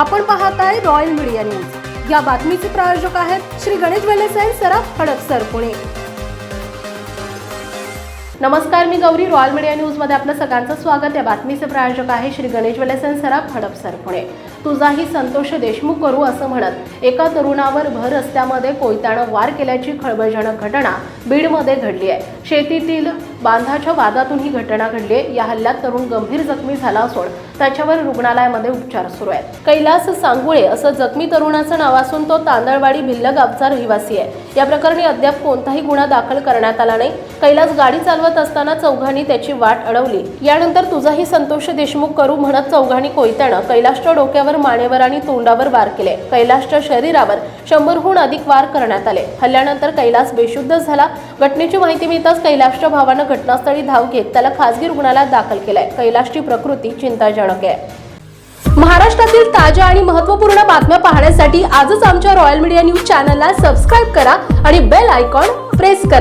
आपण पाहत आहे रॉयल मीडिया न्यूज या बातमीचे प्रायोजक आहेत श्री गणेश वेलेस अँड सराफ हडपसर पुणे. नमस्कार मी गौरी. रॉयल मीडिया न्यूजमध्ये आपलं सगळ्यांचं स्वागत. या बातमीचे प्रायोजक आहे श्री गणेश वेलेसन सराफ हडपसर पुणे. तुझाही संतोष देशमुख करू असं म्हणत एका तरुणावर भर रस्त्यामध्ये कोयत्यानं वार केल्याची खळबळजनक घटना बीडमध्ये घडली आहे. शेतीतील बांधाच्या वादातून ही घटना घडली आहे. या हल्ल्यात तरुण गंभीर जखमी झाला असून त्याच्यावर रुग्णालयामध्ये उपचार सुरू आहेत. कैलास सांगुळे असं जखमी तरुणाचं नाव असून तो तांदळवाडी भिल्ल गावचा रहिवासी आहे. या प्रकरणी अद्याप कोणताही गुन्हा दाखल करण्यात आला नाही. कैलास गाडी चालवत असताना चौघांनी त्याची वाट अडवली. यानंतर तुझाही संतोष देशमुख करू म्हणत चौघांनी कोयत्यानं कैलासच्या डोक्यावर मानेवर आणि तोंडावर वार केले. कैलासच्या शरीरावर शंभरहून अधिक वार करण्यात आले. हल्ल्यानंतर कैलास बेशुद्ध झाला. घटनेची माहिती मिळताच कैलाशच्या भावानं घटनास्थळी धाव घेत त्याला खासगी रुग्णालयात दाखल केलाय. कैलाशची प्रकृती चिंताजनक आहे. महाराष्ट्रातील ताज्या आणि महत्त्वपूर्ण बातम्या पाहण्यासाठी आजच आमच्या रॉयल मीडिया न्यूज चॅनलला सबस्क्राईब करा आणि बेल आयकॉन प्रेस करा.